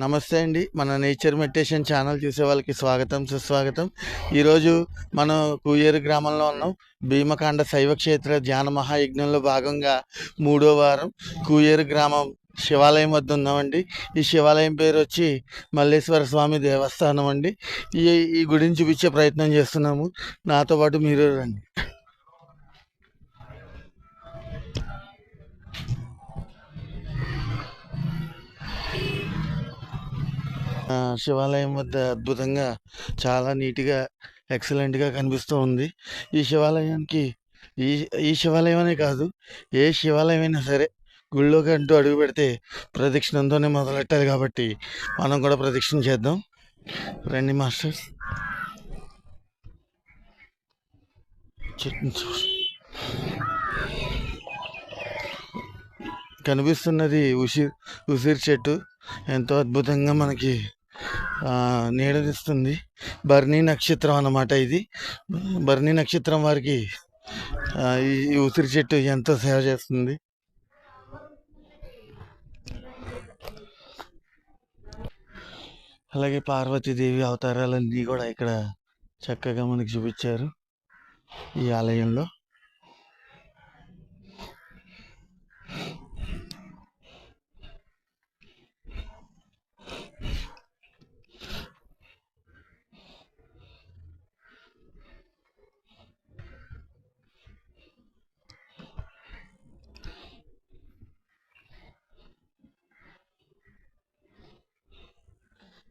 నమస్తే అండి. మన నేచర్ మెడిటేషన్ ఛానల్ చూసే వాళ్ళకి స్వాగతం సుస్వాగతం. ఈరోజు మనం కూయేరు గ్రామంలో ఉన్నాం. భీమకాండ శైవ క్షేత్ర ధ్యాన మహాయజ్ఞంలో భాగంగా మూడో వారం కూయేరు గ్రామం శివాలయం వద్ద ఉన్నామండి. ఈ శివాలయం పేరు వచ్చి మల్లేశ్వర స్వామి దేవస్థానం అండి. ఈ ఈ గుడిని చూపించే ప్రయత్నం చేస్తున్నాము. నాతో పాటు మీరు రండి. శివాలయం వద్ద అద్భుతంగా చాలా నీట్గా ఎక్సలెంట్గా కనిపిస్తూ ఉంది. ఈ శివాలయానికి ఈ ఈ శివాలయం అనే కాదు ఏ శివాలయం అయినా సరే గుళ్ళోకి అంటూ అడుగు పెడితే ప్రదక్షిణంతోనే మొదలెట్టాలి కాబట్టి మనం కూడా ప్రదక్షిణ చేద్దాం. రండి మాస్టర్స్ చెట్టు కనిపిస్తున్నది ఉసిరి ఉసిరి చెట్టు. ఎంతో అద్భుతంగా మనకి నీడనిస్తుంది. భరణి నక్షత్రం అన్నమాట ఇది. భరణి నక్షత్రం వారికి ఈ ఈ ఉసిరి చెట్టు ఎంతో సేవ చేస్తుంది. అలాగే పార్వతీదేవి అవతారాలన్నీ కూడా ఇక్కడ చక్కగా మనకి చూపించారు ఈ ఆలయంలో.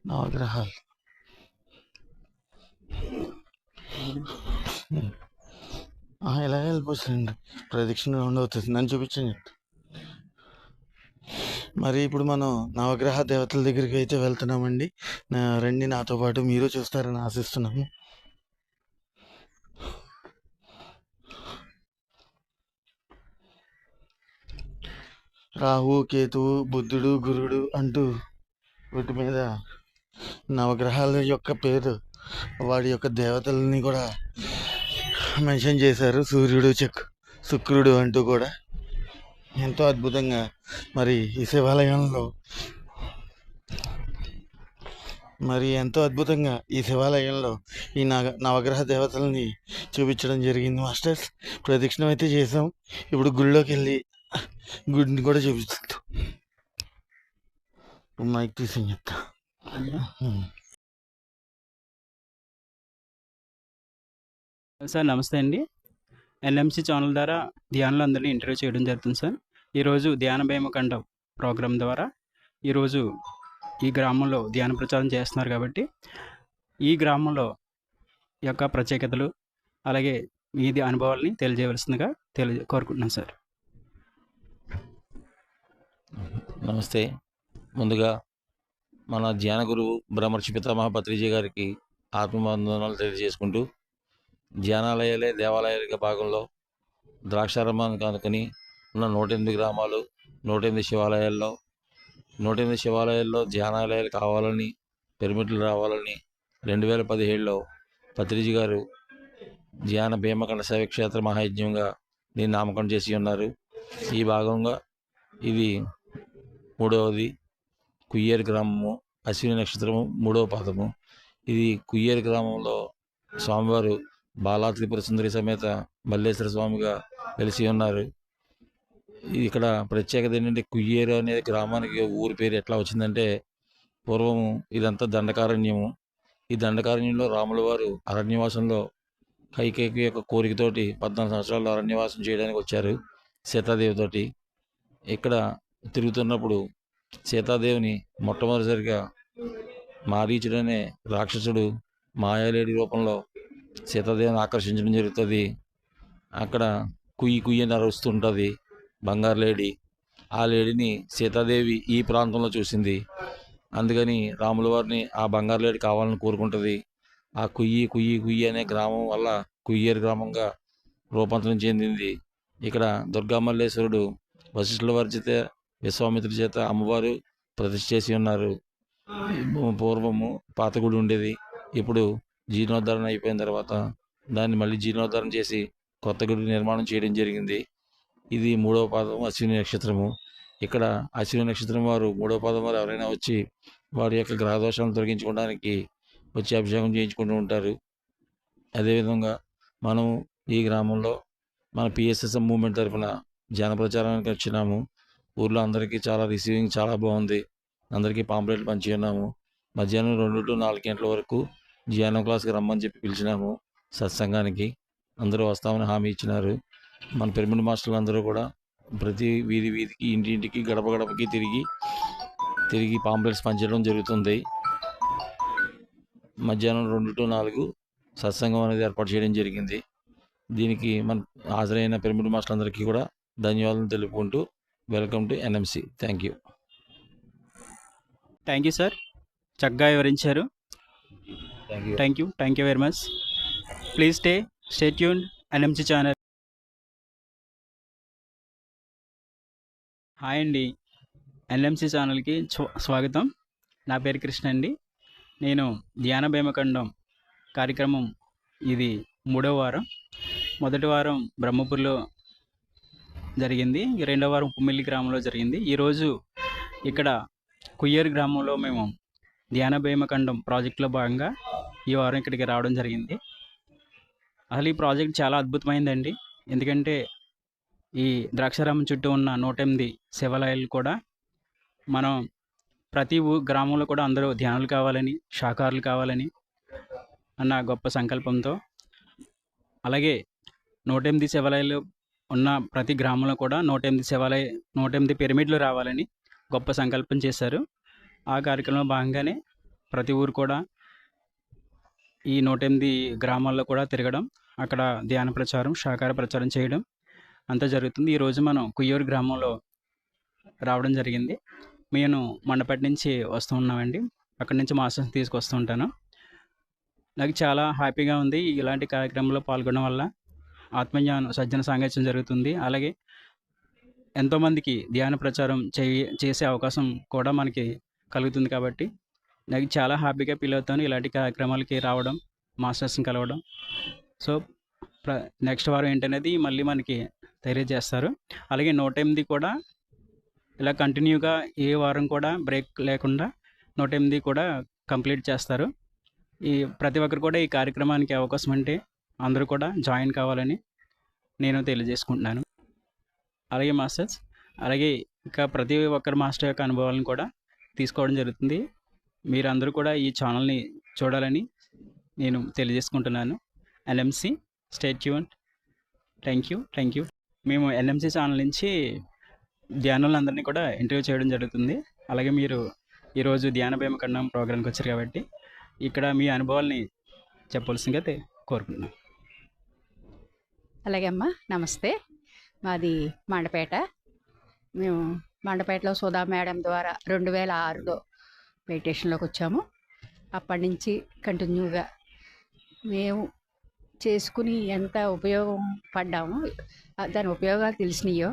నవగ్రహాలు ఆ, ఇలాగే ప్రదక్షిణ రౌండ్ అవుతుంది నన్ను చూపించండి. మరి ఇప్పుడు మనం నవగ్రహ దేవతల దగ్గరికి అయితే వెళ్తున్నామండి. నా రండి నాతో పాటు మీరు చూస్తారని ఆశిస్తున్నాము. రాహు కేతువు బుద్ధుడు గురుడు అంటూ వీటి మీద నవగ్రహాల యొక్క పేరు వాడి యొక్క దేవతలని కూడా మెన్షన్ చేశారు సూర్యుడు చక్ శుక్రుడు అంటూ కూడా. ఎంతో అద్భుతంగా మరి ఈ శివాలయంలో మరి ఎంతో అద్భుతంగా ఈ శివాలయంలో ఈ నగ నవగ్రహ దేవతల్ని చూపించడం జరిగింది. మాస్టర్స్ ప్రదక్షిణం అయితే చేసాం. ఇప్పుడు గుడిలోకి వెళ్ళి గుడిని కూడా చూపిస్తాం. మైక్ తీసి చెప్తా సార్ నమస్తే అండి. ఎన్ఎంసీ ఛానల్ ద్వారా ధ్యానులు అందరినీ ఇంటర్వ్యూ చేయడం జరుగుతుంది సార్. ఈరోజు ధ్యాన భీమకండ ప్రోగ్రాం ద్వారా ఈరోజు ఈ గ్రామంలో ధ్యాన ప్రచారం చేస్తున్నారు కాబట్టి ఈ గ్రామంలో యొక్క ప్రత్యేకతలు అలాగే మీది అనుభవాల్ని తెలియజేయవలసిందిగా తెలియ కోరుకుంటున్నాను సార్. నమస్తే. ముందుగా మన ధ్యాన గురువు బ్రహ్మర్షి పితామహ పత్రిజీ గారికి ఆత్మబంధనాలు తెలియజేసుకుంటూ ధ్యానాలయాలే దేవాలయాల భాగంలో ద్రాక్షారామాన్ని కనుకొని ఉన్న నూట ఎనిమిది గ్రామాలు నూట ఎనిమిది శివాలయాల్లో నూట ఎనిమిది శివాలయాల్లో ధ్యానాలయాలు కావాలని పిరమిడ్లు రావాలని రెండు వేల పదిహేడులో పత్రిజీ గారు ధ్యాన భీమకండ శైవ క్షేత్ర మహాయజ్ఞంగా దీన్ని నామకరణం చేసి ఉన్నారు. ఈ భాగంగా ఇది మూడవది. కుయ్యేరు గ్రామము అశ్విని నక్షత్రము మూడవ పాదము. ఇది కుయ్యేరు గ్రామంలో స్వామివారు బాలా త్రిపుర సుందరి సమేత మల్లేశ్వర స్వామిగా వెలిసి ఉన్నారు. ఇక్కడ ప్రత్యేకత ఏంటంటే కుయ్యేరు అనే గ్రామానికి ఊరి పేరు ఎట్లా వచ్చిందంటే పూర్వము ఇదంతా దండకారణ్యము. ఈ దండకారణ్యంలో రాముల వారు అరణ్యవాసంలో కైకేకి యొక్క కోరికతోటి పద్నాలుగు సంవత్సరాలు అరణ్యవాసం చేయడానికి వచ్చారు సీతాదేవితోటి ఇక్కడ తిరుగుతున్నప్పుడు సీతాదేవిని మొట్టమొదటిసారిగా మారీచుడనే రాక్షసుడు మాయాలేడి రూపంలో సీతాదేవిని ఆకర్షించడం జరుగుతుంది. అక్కడ కుయ్యి కుయ్యి అని అరుస్తుంటుంది బంగారు లేడి ఆ లేడిని సీతాదేవి ఈ ప్రాంతంలో చూసింది. అందుకని రాముల వారిని ఆ బంగారు లేడి కావాలని కోరుకుంటుంది. ఆ కుయ్యి కుయ్యి కుయ్యి అనే గ్రామం వల్ల కుయ్యేరు గ్రామంగా రూపాంతరం చెందింది. ఇక్కడ దుర్గామల్లేశ్వరుడు వశిష్ఠుల వారి చేత విశ్వామిత్రుడి చేత అమ్మవారు ప్రతిష్ఠ చేసి ఉన్నారు. పూర్వము పాత గుడి ఉండేది. ఇప్పుడు జీర్ణోద్ధరణ అయిపోయిన తర్వాత దాన్ని మళ్ళీ జీర్ణోద్ధరణ చేసి కొత్త గుడి నిర్మాణం చేయడం జరిగింది. ఇది మూడవ పాదం అశ్విని నక్షత్రము. ఇక్కడ అశ్విని నక్షత్రం వారు మూడవ పాదం వారు ఎవరైనా వచ్చి వారి యొక్క గ్రహదోషాలను తొలగించుకోవడానికి వచ్చి అభిషేకం చేయించుకుంటూ ఉంటారు. అదేవిధంగా మనం ఈ గ్రామంలో మన పిఎస్ఎస్ఎం మూమెంట్ తరఫున జనప్రచారానికి వచ్చినాము. ఊర్లో అందరికీ చాలా రిసీవింగ్ చాలా బాగుంది. అందరికీ పాంప్లెట్లు పంచి ఉన్నాము మధ్యాహ్నం రెండు టు నాలుగు గంటల వరకు జియానో క్లాస్కి రమ్మని చెప్పి పిలిచినాము సత్సంగానికి. అందరూ వస్తామని హామీ ఇచ్చినారు. మన పిరమిడ్ మాస్టర్లు అందరూ కూడా ప్రతి వీధి వీధికి ఇంటింటికి గడప గడపకి తిరిగి తిరిగి పాంప్లెట్స్ పంచడం జరుగుతుంది. మధ్యాహ్నం రెండు టు నాలుగు సత్సంగం అనేది ఏర్పాటు చేయడం జరిగింది. దీనికి మన హాజరైన పిరమిడ్ మాస్టర్లందరికీ కూడా ధన్యవాదాలు తెలుపుకుంటూ welcome to NMC. Thank you. Thank you sir. చక్కగా వివరించారు. Thank you. Thank you. Very much. Please stay stay tune NMC channel. Hi అండి. ఎన్ఎంసి ఛానల్కి స్వ- స్వాగతం. నా పేరు కృష్ణ అండి. నేను ధ్యాన భీమఖండం కార్యక్రమం ఇది మూడో వారం. మొదటి వారం బ్రహ్మపూర్లో జరిగింది. రెండో వారం కుమ్మిల్లి గ్రామంలో జరిగింది. ఈరోజు ఇక్కడ కుయ్యేరు గ్రామంలో మేము ధ్యాన భీమఖండం ప్రాజెక్టులో భాగంగా ఈ వారం ఇక్కడికి రావడం జరిగింది. అసలు ఈ ప్రాజెక్ట్ చాలా అద్భుతమైందండి. ఎందుకంటే ఈ ద్రాక్షారామం చుట్టూ ఉన్న నూట ఎనిమిది శివాలయాలు కూడా మనం ప్రతి ఊ గ్రామంలో కూడా అందరూ ధ్యానులు కావాలని శాకాహారులు కావాలని అన్న గొప్ప సంకల్పంతో అలాగే నూట ఎనిమిది శివాలయాలు ఉన్న ప్రతి గ్రామంలో కూడా నూట ఎనిమిది శివాలయ నూట ఎనిమిది పిరమిడ్లు రావాలని గొప్ప సంకల్పం చేశారు. ఆ కార్యక్రమంలో భాగంగానే ప్రతి ఊరు కూడా ఈ నూట ఎనిమిది గ్రామాల్లో కూడా తిరగడం అక్కడ ధ్యాన ప్రచారం శాకార ప్రచారం చేయడం అంతా జరుగుతుంది. ఈరోజు మనం కుయ్యూరు గ్రామంలో రావడం జరిగింది. నేను మండపేట నుంచి వస్తూ ఉన్నామండి. అక్కడి నుంచి మాస్టర్స్ తీసుకొస్తూ ఉంటాను. నాకు చాలా హ్యాపీగా ఉంది ఇలాంటి కార్యక్రమంలో పాల్గొనడం వల్ల. ఆత్మజ్ఞానం సజ్జన సాంగత్యం జరుగుతుంది. అలాగే ఎంతోమందికి ధ్యాన ప్రచారం చేయ చేసే అవకాశం కూడా మనకి కలుగుతుంది కాబట్టి నాకు చాలా హ్యాపీగా ఫీల్ అవుతాను ఇలాంటి కార్యక్రమాలకి రావడం మాస్టర్స్ని కలవడం. సో ప్ర నెక్స్ట్ వారం ఏంటనేది మళ్ళీ మనకి తెలియజేస్తారు. అలాగే నూట ఎనిమిది కూడా ఇలా కంటిన్యూగా ఏ వారం కూడా బ్రేక్ లేకుండా నూట ఎనిమిది కూడా కంప్లీట్ చేస్తారు. ఈ ప్రతి ఒక్కరు కూడా ఈ కార్యక్రమానికి అవకాశం అంటే అందరూ కూడా జాయిన్ కావాలని నేను తెలియజేసుకుంటున్నాను. అలాగే మాస్టర్స్ అలాగే ఇంకా ప్రతి ఒక్కరి మాస్టర్ యొక్క అనుభవాలను కూడా తీసుకోవడం జరుగుతుంది. మీరందరూ కూడా ఈ ఛానల్ని చూడాలని నేను తెలియజేసుకుంటున్నాను. LMC stay tuned thank you thank you. మేము ఎల్ఎంసి ఛానల్ నుంచి ధ్యానులందరినీ కూడా ఇంటర్వ్యూ చేయడం జరుగుతుంది. అలాగే మీరు ఈరోజు ధ్యాన కన్నా ప్రోగ్రామ్కి వచ్చారు కాబట్టి ఇక్కడ మీ అనుభవాల్ని చెప్పవలసిందిగా తె- కోరుకుంటున్నాను అలాగే అమ్మా నమస్తే. మాది మండపేట. మేము మండపేటలో సుధా మేడం ద్వారా రెండు వేల ఆరులో మెడిటేషన్లోకి వచ్చాము. అప్పటి నుంచి కంటిన్యూగా మేము చేసుకుని ఎంత ఉపయోగం పడ్డాము దాని ఉపయోగాలు తెలిసినాయో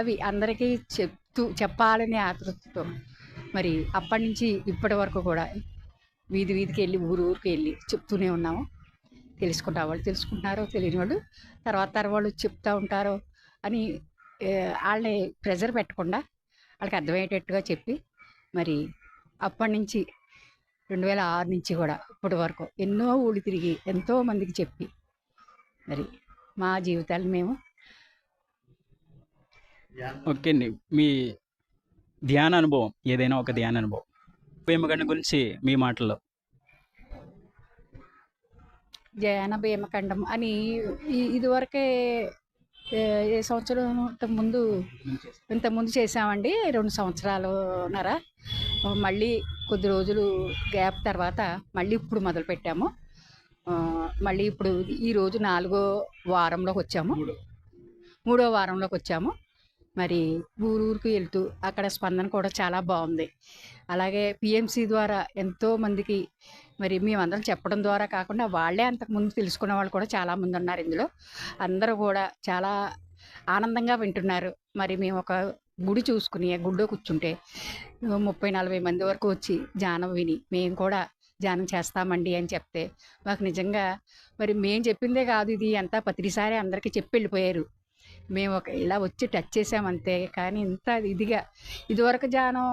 అవి అందరికీ చెప్తూ చెప్పాలనే ఆతృతతో మరి అప్పటి నుంచి ఇప్పటి వరకు కూడా వీధి వీధికి వెళ్ళి ఊరు ఊరికి వెళ్ళి చెప్తూనే ఉన్నాము. తెలుసుకుంటా వాళ్ళు తెలుసుకుంటున్నారో తెలియని వాళ్ళు తర్వాత తర్వాత వాళ్ళు చెప్తా ఉంటారో అని వాళ్ళని ప్రెజర్ పెట్టకుండా వాళ్ళకి అర్థమయ్యేటట్టుగా చెప్పి మరి అప్పటి నుంచి రెండు వేల ఆరు నుంచి కూడా ఇప్పటి వరకు ఎన్నో ఊళ్ళు తిరిగి ఎంతో మందికి చెప్పి మరి మా జీవితాలు మేము ఓకే అండి. మీ ధ్యాన అనుభవం ఏదైనా ఒక ధ్యాన అనుభవం. భీమఖండం గురించి మీ మాటల్లో. జయన భీమఖండం అని ఇదివరకే ఏ సంవత్సరం ముందు ఇంత ముందు చేసామండి రెండు సంవత్సరాలున్నర. మళ్ళీ కొద్ది రోజులు గ్యాప్ తర్వాత మళ్ళీ ఇప్పుడు మొదలు పెట్టాము మళ్ళీ ఇప్పుడు ఈ రోజు నాలుగో వారంలోకి వచ్చాము. మూడో. వారంలోకి వచ్చాము. మరి ఊరు ఊరికి వెళ్తూ అక్కడ స్పందన కూడా చాలా బాగుంది. అలాగే పిఎంసి ద్వారా ఎంతో మందికి మరి మేమందరం చెప్పడం ద్వారా కాకుండా వాళ్ళే అంతకుముందు తెలుసుకున్న వాళ్ళు కూడా చాలామంది ఉన్నారు ఇందులో. అందరూ కూడా చాలా ఆనందంగా వింటున్నారు. మరి మేము ఒక గుడి చూసుకుని ఆ గుడిలో కూర్చుంటే ముప్పై నలభై మంది వరకు వచ్చి ధ్యానం విని మేము కూడా ధ్యానం చేస్తామండి అని చెప్తే మాకు నిజంగా మరి మేము చెప్పిందే కాదు ఇది అంతా. ప్రతిసారి అందరికీ చెప్పి వెళ్ళిపోయారు. మేము ఒక ఇలా వచ్చి టచ్ చేసామంతే కానీ ఇంత ఇదిగా ఇదివరకు జానం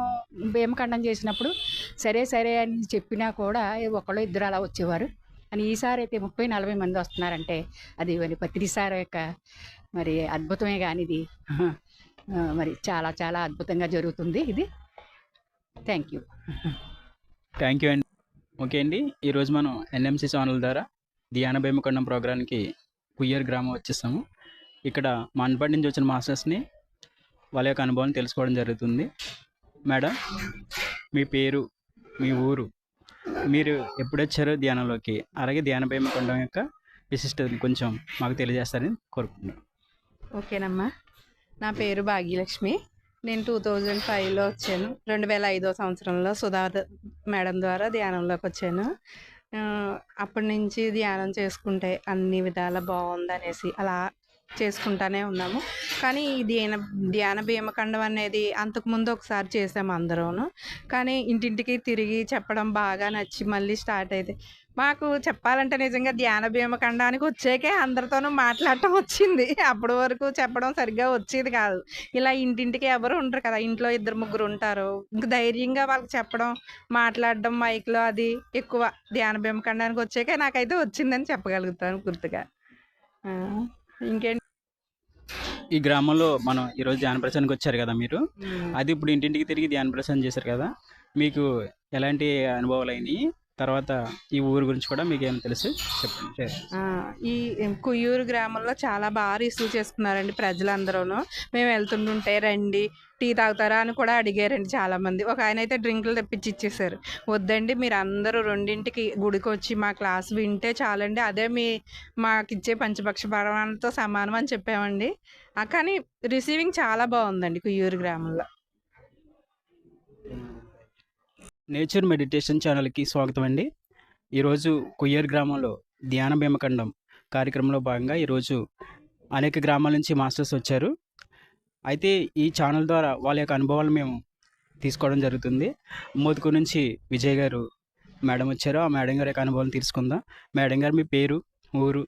భీమఖండం చేసినప్పుడు సరే సరే అని చెప్పినా కూడా ఒకళ్ళు ఇద్దరు అలా వచ్చేవారు. అని ఈసారి అయితే ముప్పై నలభై మంది వస్తున్నారంటే అది మరి పత్రిసారి యొక్క మరి అద్భుతమే కానీ ఇది. మరి చాలా చాలా అద్భుతంగా జరుగుతుంది ఇది. థ్యాంక్ యూ థ్యాంక్ యూ అండి. ఓకే అండి. ఈరోజు మనం ఎన్ఎంసి ఛానల్ ద్వారా ధ్యాన భీమకొండం ప్రోగ్రామ్కి కుయ్యర్ గ్రామం వచ్చేసాము. ఇక్కడ మనపడి నుంచి వచ్చిన మాస్టర్స్ని వాళ్ళ యొక్క అనుభవాన్ని తెలుసుకోవడం జరుగుతుంది. మేడం మీ పేరు మీ ఊరు మీరు ఎప్పుడు వచ్చారో ధ్యానంలోకి అలాగే ధ్యాన భీమకొండం యొక్క విశిష్టతని కొంచెం మాకు తెలియజేస్తారని కోరుకుంటున్నాను ఓకేనమ్మా. నా పేరు భాగ్యలక్ష్మి. నేను టూ థౌజండ్ ఫైవ్లో వచ్చాను. రెండు వేల ఐదో సంవత్సరంలో సుధా మేడం ద్వారా ధ్యానంలోకి వచ్చాను. అప్పటి నుంచి ధ్యానం చేసుకుంటే అన్ని విధాల బాగుంది అనేసి అలా చేసుకుంటానే ఉన్నాము. కానీ ఈ ధ్యాన ధ్యాన భీమఖండం అనేది అంతకుముందు ఒకసారి చేసాము అందరూను. కానీ ఇంటింటికి తిరిగి చెప్పడం బాగా నచ్చి మళ్ళీ స్టార్ట్ అయితే మాకు చెప్పాలంటే నిజంగా ధ్యాన భీమఖండానికి వచ్చాకే అందరితోనూ మాట్లాడటం వచ్చింది. అప్పటి వరకు చెప్పడం సరిగ్గా వచ్చేది కాదు. ఇలా ఇంటింటికి ఎవరు ఉండరు కదా. ఇంట్లో ఇద్దరు ముగ్గురు ఉంటారు. ఇంక ధైర్యంగా వాళ్ళకి చెప్పడం మాట్లాడడం మైక్లో అది ఎక్కువ ధ్యాన భీమఖండానికి వచ్చాకే నాకైతే వచ్చిందని చెప్పగలుగుతాను గుర్తుగా. ఇంకేంటి? ఈ గ్రామంలో మనం ఈరోజు ధ్యాన ప్రచారానికి వచ్చారు కదా మీరు? అది ఇప్పుడు ఇంటింటికి తిరిగి ధ్యాన ప్రచారం చేశారు కదా? మీకు ఎలాంటి అనుభవాలు అయినాయి? తర్వాత ఈ ఊరు గురించి కూడా మీకు ఏమైనా తెలుసు చెప్పండి. ఈ కుయ్యూరు గ్రామంలో చాలా బాగా రిసీవ్ చేసుకున్నారండి ప్రజలందరూను. మేము వెళ్తుంటుంటే రండి టీ తాగుతారా అని కూడా అడిగారండి చాలామంది. ఒక ఆయన అయితే డ్రింకులు తెప్పించి ఇచ్చేసారు. వద్దండి మీరు అందరూ రెండింటికి గుడికి వచ్చి మా క్లాస్ వింటే చాలండి. అదే మీ మాకు ఇచ్చే పంచపక్ష పరమాణంతో సమానం అని చెప్పామండి. కానీ రిసీవింగ్ చాలా బాగుందండి కుయ్యూరు గ్రామంలో. నేచర్ మెడిటేషన్ ఛానల్కి స్వాగతం అండి ఈరోజు కొయ్యేరు గ్రామంలో ధ్యాన భీమఖండం కార్యక్రమంలో భాగంగా ఈరోజు అనేక గ్రామాల నుంచి మాస్టర్స్ వచ్చారు. అయితే ఈ ఛానల్ ద్వారా వాళ్ళ యొక్క అనుభవాలు మేము తీసుకోవడం జరుగుతుంది. మోదుకు నుంచి విజయ్ గారు మేడం వచ్చారు. ఆ మేడం గారి యొక్క అనుభవాలు తీసుకుందాం. మేడం గారు మీ పేరు ఊరు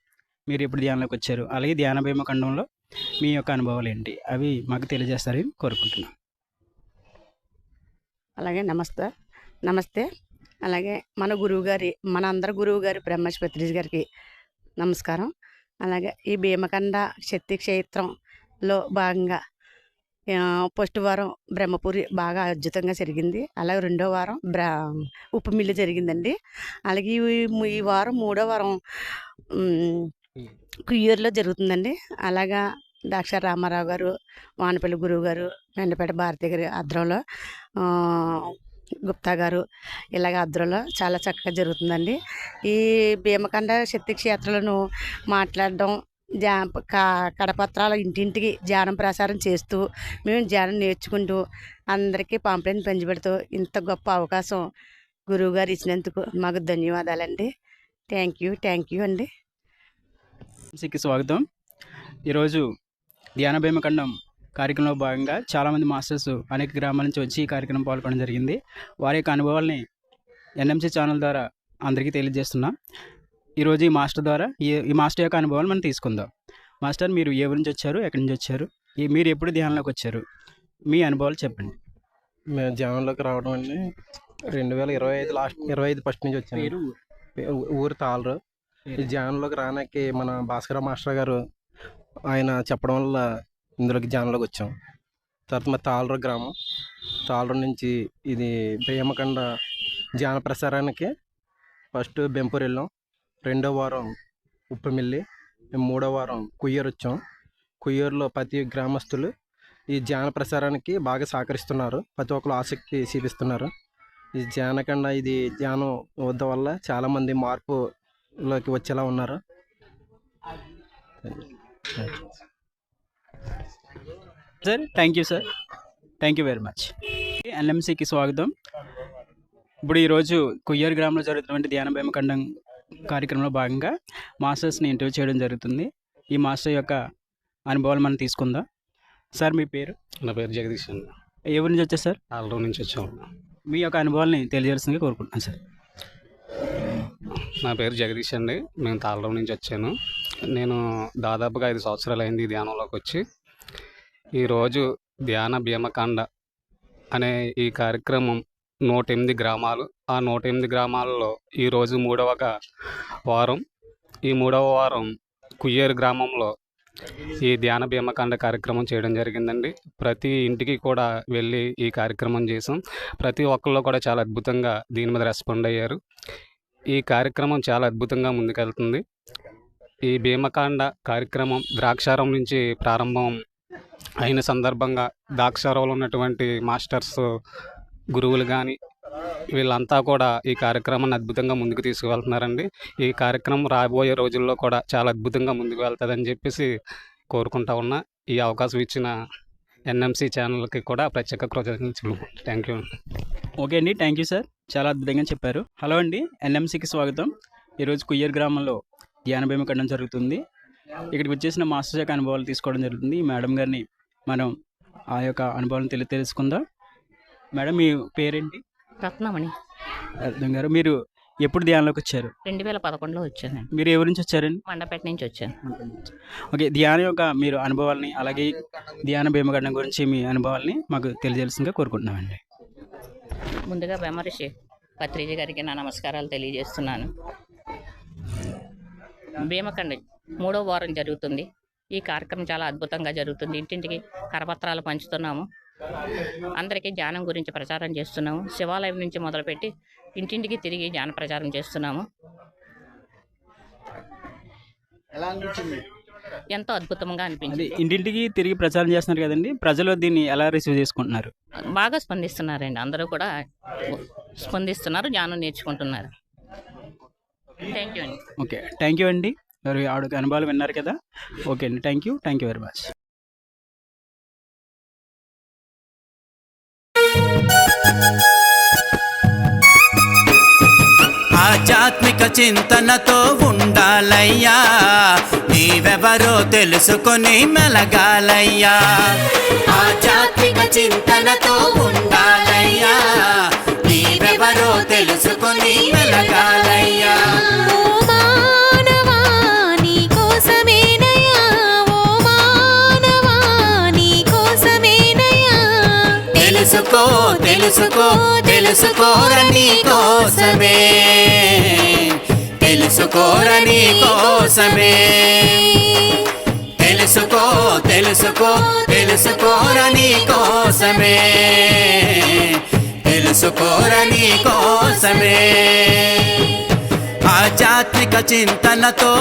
మీరు ఎప్పుడు ధ్యానంలోకి వచ్చారు? అలాగే ధ్యాన భీమఖండంలో మీ యొక్క అనుభవాలు ఏంటి? అవి మాకు తెలియజేస్తారని కోరుకుంటున్నాను అలాగే నమస్తే. నమస్తే. అలాగే మన గురువు గారి మన అందరి గురువు గారి బ్రహ్మశ్ పత్రిజ్ గారికి నమస్కారం. అలాగే ఈ భీమకండ శక్తి క్షేత్రంలో భాగంగా ఫస్ట్ వారం బ్రహ్మపురి బాగా అద్భుతంగా జరిగింది. అలాగే రెండో వారం బ్ర ఉప్పు మిల్లు జరిగిందండి. అలాగే ఈ ఈ వారం మూడో వారం కుయ్యూరులో జరుగుతుందండి. అలాగా డాక్టర్ రామారావు గారు వానపల్లి గురువు గారు మెండపేట భారతి గారి ఆధ్వర్యంలో గుప్తా గారు ఇలాగ ఆధ్వర్యంలో చాలా చక్కగా జరుగుతుందండి. ఈ భీమకండ శక్తి క్షేత్రాలను మాట్లాడడం జా క- కడపత్రాలు ఇంటింటికి ధ్యానం ప్రసారం చేస్తూ మేము ధ్యానం నేర్చుకుంటూ అందరికీ పాంప్లెట్ పంచిపెడుతూ ఇంత గొప్ప అవకాశం గురువుగారు ఇచ్చినందుకు మాకు ధన్యవాదాలండి. థ్యాంక్ యూ థ్యాంక్ యూ అండి. స్వాగతం. ఈరోజు ధ్యాన భీమఖండం కార్యక్రమంలో భాగంగా చాలామంది మాస్టర్స్ అనేక గ్రామాల నుంచి వచ్చి ఈ కార్యక్రమం పాల్గొనడం జరిగింది. వారి యొక్క అనుభవాల్ని ఎన్ఎంసి ఛానల్ ద్వారా అందరికీ తెలియజేస్తున్నాం. ఈరోజు ఈ మాస్టర్ ద్వారా ఈ మాస్టర్ యొక్క అనుభవాలు మనం తీసుకుందాం. మాస్టర్ మీరు ఏ ఊరి నుంచి వచ్చారు? ఎక్కడి నుంచి వచ్చారు? మీరు ఎప్పుడు ధ్యానంలోకి వచ్చారు? మీ అనుభవాలు చెప్పండి. మేము ధ్యానంలోకి రావడం అండి. రెండు వేల ఇరవై ఐదు లాస్ట్ ఇరవై ఐదు ఫస్ట్ నుంచి వచ్చాను. ఊరు? తాళరు. ఈ ధ్యానంలోకి రానాకి మన భాస్కర మాస్టర్ గారు ఆయన చెప్పడం వల్ల ఇందులోకి ధ్యానంలోకి వచ్చాం. తర్వాత మా తాళరు గ్రామం. తాళరు నుంచి ఇది భీమకండ ధ్యాన ప్రసారానికి ఫస్ట్ బెంపూర్ వెళ్ళాం. రెండో వారం ఉప్పుమిల్లి మేము మూడో వారం కుయ్యూరు వచ్చాం. కుయ్యూరులో ప్రతి గ్రామస్తులు ఈ ధ్యాన ప్రసారానికి బాగా సహకరిస్తున్నారు. ప్రతి ఒక్కరు ఆసక్తి చూపిస్తున్నారు. ఈ జానకండ ఇది ధ్యానం వద్ద వల్ల చాలామంది మార్పులోకి వచ్చేలా ఉన్నారు. Sir thank you sir thank you very much ఎన్ఎంసికి స్వాగతం. ఇప్పుడు ఈరోజు కుయ్యూరు గ్రామంలో జరుగుతున్నటువంటి ధ్యాన భీమఖండం కార్యక్రమంలో భాగంగా మాస్టర్స్ని ఇంటర్వ్యూ చేయడం జరుగుతుంది. ఈ మాస్టర్ యొక్క అనుభవాలు మనం తీసుకుందాం. సార్ మీ పేరు? నా పేరు జగదీష్ అండి. ఏ ఊరి నుంచి వచ్చారు సార్? ఆల్రౌ నుంచి వచ్చాం. మీ యొక్క అనుభవాల్ని తెలియజేయాల్సిందిగా కోరుకుంటున్నాను సార్. నా పేరు జగదీష్ అండి. మేము తాళరావు నుంచి వచ్చాను. నేను దాదాపుగా ఐదు సంవత్సరాలు అయింది ధ్యానంలోకి వచ్చి. ఈరోజు ధ్యాన భీమకాండ అనే ఈ కార్యక్రమం నూట ఎనిమిది గ్రామాలు. ఆ నూట ఎనిమిది గ్రామాలలో ఈరోజు మూడవ వారం. ఈ మూడవ వారం కుయ్యేరు గ్రామంలో ఈ ధ్యాన భీమకాండ కార్యక్రమం చేయడం జరిగిందండి. ప్రతి ఇంటికి కూడా వెళ్ళి ఈ కార్యక్రమం చేసాం. ప్రతి ఒక్కళ్ళు కూడా చాలా అద్భుతంగా దీని మీద రెస్పాండ్ అయ్యారు. ఈ కార్యక్రమం చాలా అద్భుతంగా ముందుకెళ్తుంది. ఈ భీమకాండ కార్యక్రమం ద్రాక్షారం నుంచి ప్రారంభం అయిన సందర్భంగా ద్రాక్షారంలో ఉన్నటువంటి మాస్టర్స్ గురువులు కానీ వీళ్ళంతా కూడా ఈ కార్యక్రమాన్ని అద్భుతంగా ముందుకు తీసుకువెళ్తున్నారండి. ఈ కార్యక్రమం రాబోయే రోజుల్లో కూడా చాలా అద్భుతంగా ముందుకు వెళ్తుందని చెప్పేసి కోరుకుంటా ఉన్నా. ఈ అవకాశం ఇచ్చిన ఎన్ఎంసి ఛానల్కి కూడా ప్రత్యేక కృతజ్ఞతలు. థ్యాంక్ యూ ఓకే అండి. Thank you sir. చాలా అద్భుతంగా చెప్పారు. హలో అండి. ఎన్ఎంసికి స్వాగతం. ఈరోజు కుయ్యర్ గ్రామంలో ధ్యాన భీమ కట్టడం జరుగుతుంది. ఇక్కడికి వచ్చేసిన మాస్టర్ యొక్క అనుభవాలు తీసుకోవడం జరుగుతుంది. ఈ మేడం గారిని మనం ఆ యొక్క అనుభవాలను తెలి తెలుసుకుందాం. మేడం మీ పేరేంటి? రత్నమణి. అర్థం గారు మీరు ఎప్పుడు ధ్యానంలోకి వచ్చారు? రెండు వేల పదకొండులో వచ్చానండి. మీరు ఎవరి నుంచి వచ్చారండి? మండపేట నుంచి వచ్చాను. ఓకే ధ్యానం యొక్క మీరు అనుభవాల్ని అలాగే ధ్యాన భీమగండం గురించి మీ అనుభవాల్ని మాకు తెలియజేయాల్సిందిగా కోరుకుంటున్నామండి. ముందుగా బెమరిషి పత్రిజీ గారికి నా నమస్కారాలు తెలియజేస్తున్నాను. భీమకండి మూడో వారం జరుగుతుంది. ఈ కార్యక్రమం చాలా అద్భుతంగా జరుగుతుంది. ఇంటింటికి కరపత్రాలు పంచుతున్నాము. అందరికీ ధ్యానం గురించి ప్రచారం చేస్తున్నాము. శివాలయం నుంచి మొదలుపెట్టి ఇంటింటికి తిరిగి ధ్యాన ప్రచారం చేస్తున్నాము. ఎంతో అద్భుతంగా అది అనిపించింది ఇంటింటికి తిరిగి ప్రచారం చేస్తున్నారు కదండి. ప్రజలు దీన్ని ఎలా రిసీవ్ చేసుకుంటున్నారు? బాగా స్పందిస్తున్నారండి. అందరూ కూడా స్పందిస్తున్నారు జ్ఞానం నేర్చుకుంటున్నారు. థ్యాంక్ యూ అండి. ఓకే. థ్యాంక్ యూ అండి. మరి ఆవిడ అనుభవాలు విన్నారు కదా? ఓకే అండి. Thank you thank you very much ఆధ్యాత్మిక చింతనతో ఉండాలయ్యా. నీవెవరో తెలుసుకొని మెలగాలయ్యా. ఆధ్యాత్మిక చింతనతో ఉండాలయ్యా. నీవెవరో తెలుసుకొని మెలగాలయ్యా. తెలుసుకో తెలుసుకోరని కోసమే తెలుసుకోరని కోసమే తెలుసుకో తెలుసుకో తెలుసుకోరని కోసమే తెలుసుకోరని కోసమే ఆధ్యాత్మిక చింతనతో